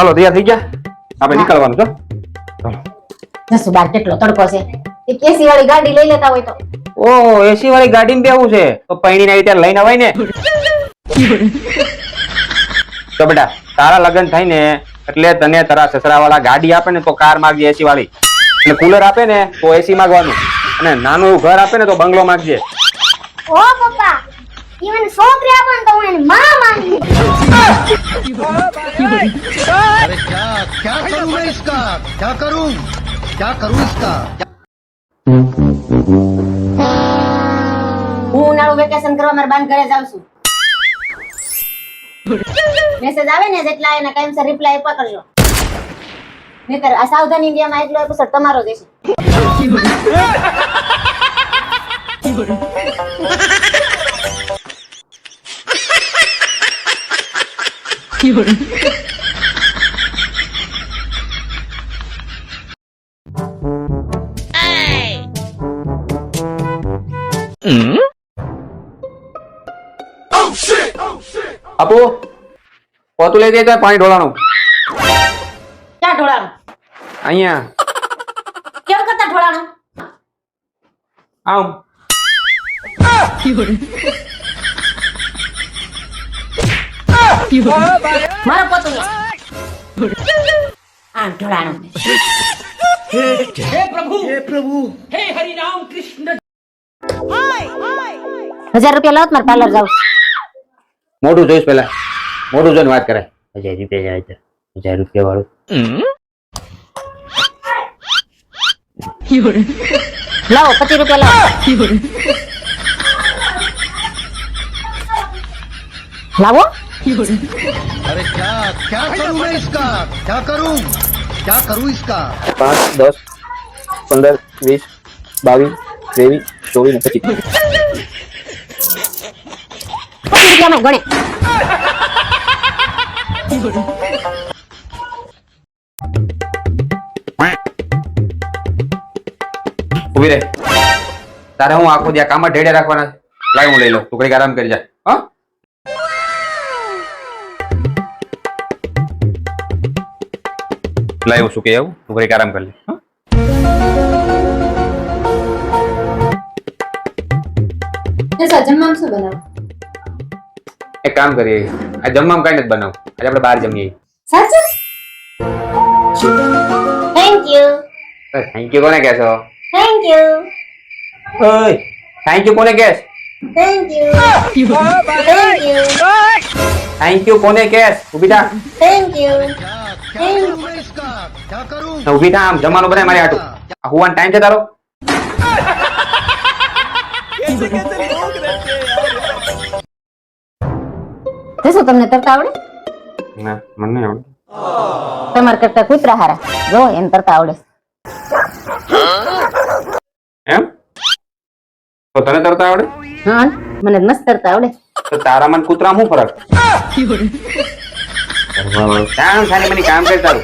ચાલો તૈયાર થઈ ગયા? આપણે નીકળવાનું છો જસુ બાર કેટલો તડકો છે? એક એસી વાળી ગાડી લઈ લેતા હોય તો. ઓ એસી વાળી ગાડીમાં બેવું છે. તો પૈણીને આવી ત્યારે લઈને અવાય ને. તો બેટા તારા લગ્ન થાય ને એટલે તને તારા સસરા વાળા ગાડી આપે ને તો કાર માગજે એસી વાળી. એટલે કુલર આપે ને તો એસી માંગવાનું. અને નાનું ઘર આપે ને તો બંગલો માંગજે. ઓ પપ્પા ઈ મને છોકરી આપો ને તો હું એની માં માની अरे क्या क्या करूं मैं इसका क्या करूं क्या करूं इसका હું ઉનાળુ વેકેશન કરવા મારા બાન ઘરે જાઉં છું મેસેજ આવે ને જેટલા એના ટાઈમસર રિપ્લાય આપ્યા કરજો નહીતર આ સાવધાન ઇન્ડિયામાં એટલો એપિસોડ તમારો જ હશે આપો પોતું લઈ દે પાણી ઢોળાનું ક્યાં ઢોળાનું અહીંયા કેવું કરતા ઢોળાનું આમ મારો પોતું લે આમ ઢોળાનું હજાર રૂપિયા લાવ મારે પાર્લર જાવ. મોઢું જોઈશ પેલા મોઢું જોઈને વાત કરે હજાર રૂપિયા જાય છે હજાર રૂપિયા વાળું. લાવો પચીસ રૂપિયા લાવો. લાવો. અરે ક્યાં ક્યાં કરું મેં ઇસકા ક્યાં કરું ક્યાં કરું ઇસકા પાંચ દસ પંદર વીસ બાવીસ ત્રેવીસ ચોવીસ ને પચીસ ઊભી રે તારે હું આખો દે કામમાં ઢેડે રાખવાના લાય હું લઈ લઉં. ટુકડી આરામ કરી જાય હા? લાવ્યો છું કે આવું? તું ઘરે આરામ કરી લે. એક કામ કરીએ. આ જમવામાં કઈ નથી બનાવ. આજે આપણે બહાર જમીએ. થેન્ક યુ કોને કહેશો થેન્ક કોને કહેશ થેન્ક યુ કોને કહેશ ઊભી થેન્ક યુ થેન્ક યુ ઊભી થા આમ જમાનો મારી આટું હુવાન ટાઈમ છે તારો? તમને તરતા આવડે? ના મને આવડે તમાર કરતા કૂતરા હારા. જો એમ તરતા આવડે. એમ? તો તને તરતા આવડે? હા મને મસ્ત તરતા આવડે. તો તારા મન કૂતરા હું. ફરક કામ ખાલી મને કામ કરતા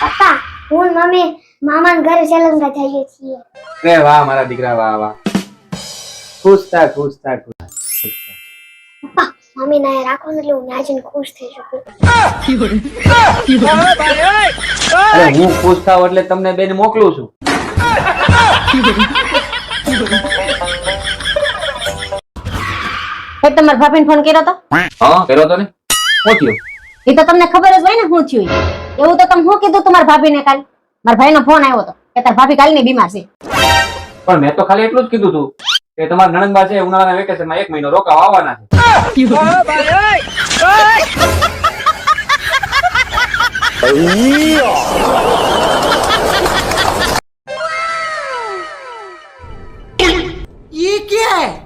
પપ્પા હું મમ્મી મામાના ઘરે શ્રીલંકા જઈએ છીએ. રે વાહ મારા દીકરા વાહ વાહ. ખુશ થા ખુશ થા ખુશ પપ્પા મમ્મી ના રાખો એટલે હું નાચીને ખુશ થઈ શકું. અરે હું ખુશ થાવ એટલે તમને બેન મોકલું છું. એ તમારા ભાભીને ફોન કર્યો તો? હા કર્યો તો ને? એ તો તમને ખબર જ હોય ને હું થયું એવું તો તમે શું કીધું તમારા ભાભીને કાલ? મારા ભાઈનો ફોન આવ્યો હતો કે તાર ભાભી કાલની બીમાર છે. પણ મેં તો ખાલી એટલું જ કીધું હતું કે તમારા નણંદબા છે ઉનાળાના વેકેશનમાં એક મહિનો રોકાવા આવવાના છે. ये क्या है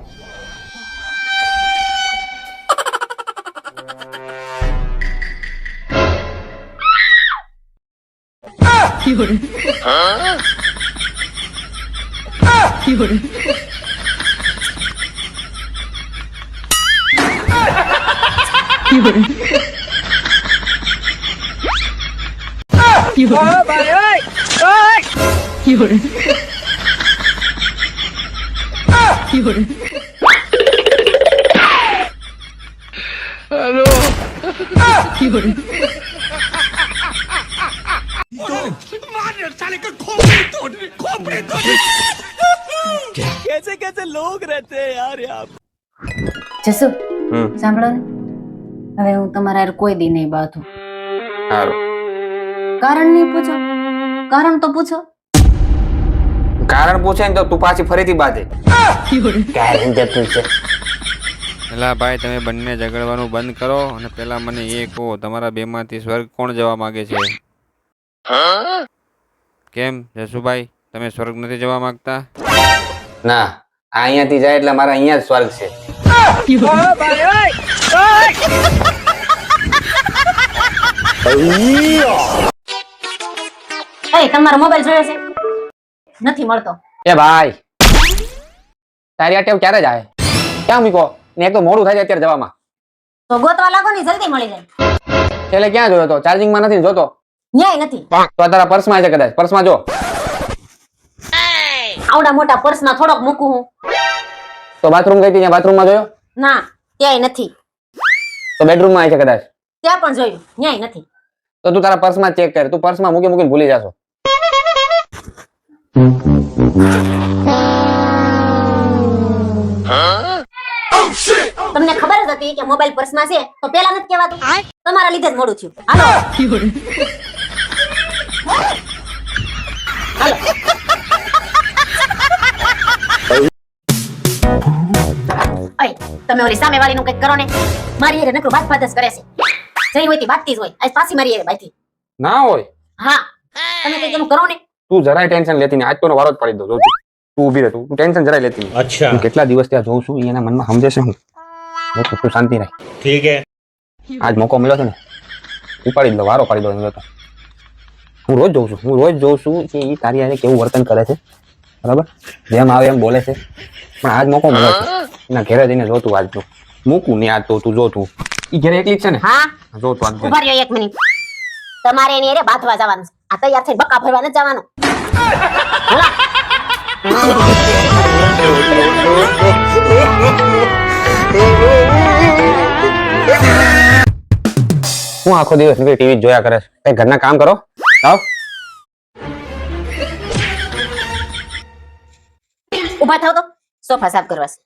有人，啊，有人。有人，啊！有人，来！有人，啊！有人，哎呦！啊！有人。જસુ હમ સાંભળો ને હવે હું તમારા યાર કોઈ દી નહીં બાથું સારું કારણ નહીં પૂછો કારણ તો પૂછો કારણ પૂછે ને તો તું પાછી ફરીથી બાજે કારણ જતું છે પેલા ભાઈ તમે બંને ઝઘડવાનું બંધ કરો અને પેલા મને એ કહો તમારા બેમાંથી સ્વર્ગ કોણ જવા માંગે છે? કેમ જસુભાઈ? તમે સ્વર્ગ નથી જવા માંગતા? ના આ અહીંયાથી જાય એટલે મારા અહીંયા જ સ્વર્ગ છે. એ તમારો મોબાઈલ જોયો છે? નથી મળતો. એ ભાઈ તારી આ ટેવ ક્યારે જાય ક્યાં મૂકો ને એક તો મોડું થાય છે અત્યારે જવામાં. તો ગોતવા લાગો ને જલ્દી મળી જાય. છેલ્લે ક્યાં જોયો તો? ચાર્જિંગમાં નથી જોતો? ન્યાય નથી. તો આ તારા પર્સમાં છે કદાચ. પર્સમાં જો. આવડા મોટા પર્સમાં થોડોક મૂકું હું. તો બાથરૂમ ગઈ ત્યાં બાથરૂમમાં જોયો? ના ત્યાંય નથી. તો બેડરૂમમાં છે કદાચ? ત્યાં પણ જોયું ન્યાય નથી. તો તું તારા પર્સમાં ચેક કર તું પર્સમાં મૂકી મૂકીને ભૂલી જાશો. તમને ખબર જ હતી કે મોબાઈલ પર્સમાં છે તો પેલા નથી કહેવાતું. તમારા લીધે જ મોડું થયું. હાલો હાલો. તમે ઓલી સામે વાળીનું કંઈક કરો ને મારી હેરે નકરું બાદ ફાદસ કરે છે. જઈ હોય તે જ હોય આજ પાછી મારી હેરે બાઈથી ના હોય? હા. તમે કંઈક એનું કરો ને. તું જરાય ટેન્શન લેતી ને આજ તો વારો જ પડી દો જો તું ઊભી રહે તું ટેન્શન જરાય લેતી અચ્છા. કેટલા દિવસ ત્યાં જોઉં છું એના મનમાં સમજેશે હું. તું શાંતિ રહે ઠીક હે. આજ મોકો મળ્યો છે ને ઉપાડી દો વારો પાડી દો એનો તો હું રોજ જોઉં છું હું રોજ જોઉં છું કે એ તારી આને કેવું વર્તન કરે છે. બરાબર? જેમ આવે એમ બોલે છે. પણ આજ મોકો મળે છે. એના ઘેરે જઈને જોતું આજ તો. મૂકું ને આજ તો તું જોતું. ઈ ઘરે એકલી જ છે ને? હા. જોતું આજ ઊભા રહ્યો એક મિનિટ. તમારે એની અરે બાથવા જવાનું છે. આ તૈયાર થઈને બકા ફરવા નથી જવાનું. હું આખો દિવસ ટીવી જોયા કરે છે. કઈ ઘરના કામ કરો? આવ. ઊભા થાવ તો સોફા સાફ કરવા છે.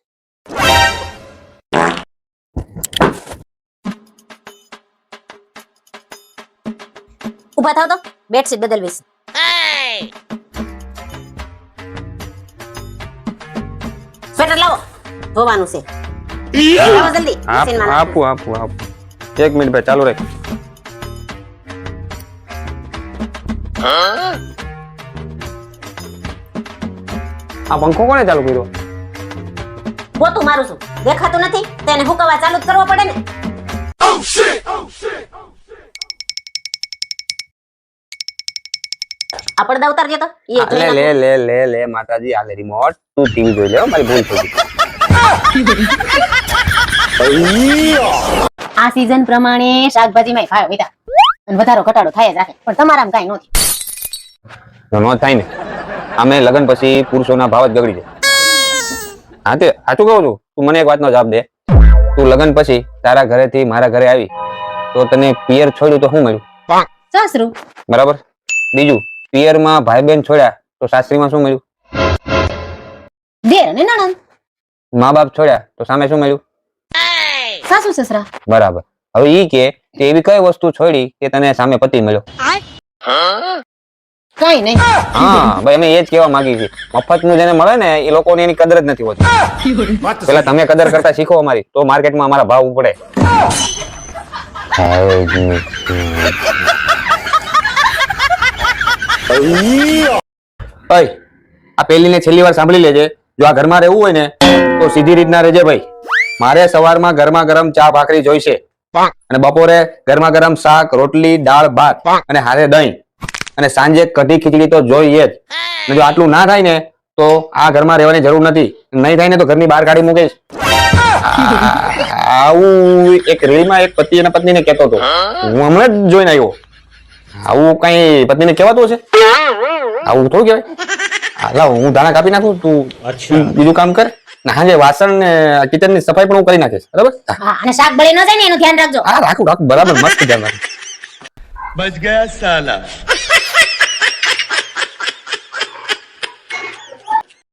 ઊભા થાવ તો બેડશીટ બદલવી છે સ્વેટર લાવો. ધોવાનું છે. લાવો જલ્દી. આપ- મશીનમાં નાખો. આપું આપું આપું એક મિનિટ ભાઈ ચાલુ રાખ. આ પંખો કોને ચાલુ કર્યો? ગોતું મારું છું દેખાતું નથી? તેને હુકવા ચાલુ જ કરવો પડે ને? આ પડદા ઉતારજે તો. લે લે લે લે લે માતાજી આ લે રિમોટ તું ટીવી જોઈ લે મારી ભૂલ થઈ આ સીઝન પ્રમાણે શાકભાજીમાં વધ્યા અને વધારો ઘટાડો થાય જ રાખે. પણ તમારામાં કાંઈ નથી નો થાય ને. અમે લગ્ન પછી પુરુષોના ભાવ જ બગડી જાય. હા તે સાચું કહું છું? તું મને એક વાતનો જવાબ દે. તું લગ્ન પછી તારા ઘરેથી મારા ઘરે આવી તો તને પિયર છોડ્યું તો શું મળ્યું? સાસરું. બરાબર? બીજું પિયરમાં ભાઈ બહેન છોડ્યા તો સાસરીમાં શું મળ્યું? દેર અને નણંદ. મા બાપ છોડ્યા તો સામે શું મળ્યું? સાસુ સસરા. બરાબર. હવે ઈ કે તે એવી કઈ વસ્તુ છોડી કે તને સામે પતિ મળ્યો? કાંઈ નહીં. હા ભાઈ અમે એ જ કહેવા માંગી છીએ. મફતનું જેને મળે ને એ લોકોને એની કદર જ નથી હોતી. પેલા તમે કદર કરતા શીખો અમારી તો માર્કેટમાં અમારા ભાવ ઉપડે. ભાઈ આ પેલી ને છેલ્લી વાર સાંભળી લેજે. જો આ ઘરમાં રહેવું હોય ને તો સીધી રીતના રહેજે ભાઈ. મારે સવારમાં ગરમા ગરમ ચા ભાખરી જોઈશે. અને બપોરે ગરમા ગરમ શાક રોટલી દાળ ભાત અને હારે દહીં. અને સાંજે કઢી ખીચડી તો જોઈએ જ. જો આટલું ના થાય ને તો આ ઘરમાં રહેવાની જરૂર નથી. નહીં થાય ને તો ઘરની બહાર કાઢી મૂકે આવું એક રીલમાં એક પતિ અને પત્નીને કહેતો હતો. હું હમણાં જ જોઈને આવ્યો. આવું કઈ પત્ની ને કેવાતું છે આવું થોડું કેવાય લાવ હું ધાણા કાપી નાખું તું બીજું કામ કર. ના જે વાસણ ને કિચનની સફાઈ પણ હું કરી નાખીશ. બરાબર? અને શાક બળી ન ને એનું ધ્યાન રાખજો. હા રાખું રાખું. બરાબર મસ્ત ધ્યાન રાખું. બચ ગયા સાલા.